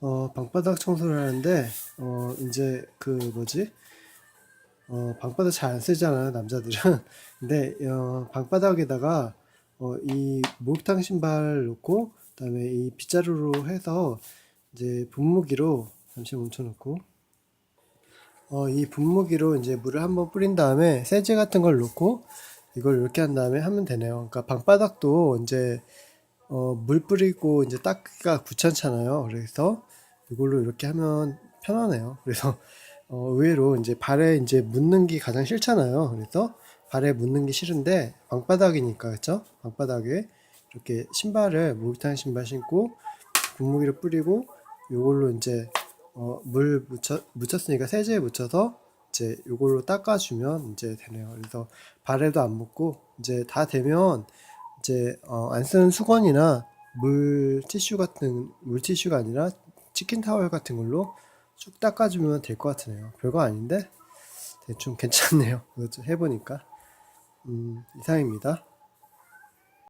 어, 방바닥 청소를 하는데, 어, 이제 그 뭐지? 어, 방바닥 잘 안 쓰잖아요, 남자들은. 근데, 어, 방바닥에다가, 어, 이 목욕탕 신발 놓고, 그다음에 이 빗자루로 해서, 이제 분무기로, 잠시 멈춰 놓고, 어, 이 분무기로 이제 물을 한번 뿌린 다음에 세제 같은 걸 넣고, 이걸 이렇게 한 다음에 하면 되네요. 그러니까 방바닥도 이제, 어, 물 뿌리고 이제 닦기가 귀찮잖아요. 그래서 이걸로 이렇게 하면 편하네요. 그래서 어, 의외로 이제 발에 이제 묻는 게 가장 싫잖아요. 그래서 발에 묻는 게 싫은데 방바닥이니까 그렇죠? 방바닥에 이렇게 신발을 목욕탕 신발 신고 분무기를 뿌리고 이걸로 이제 어, 물 묻혀, 묻혔으니까 세제에 묻혀서 이제 이걸로 닦아주면 이제 되네요. 그래서 발에도 안 묻고 이제 다 되면 이제 어, 안 쓰는 수건이나 물 티슈 같은 물 티슈가 아니라 치킨 타월 같은 걸로 쭉 닦아주면 될 것 같으네요. 별거 아닌데 대충 괜찮네요. 좀 해보니까 음, 이상입니다.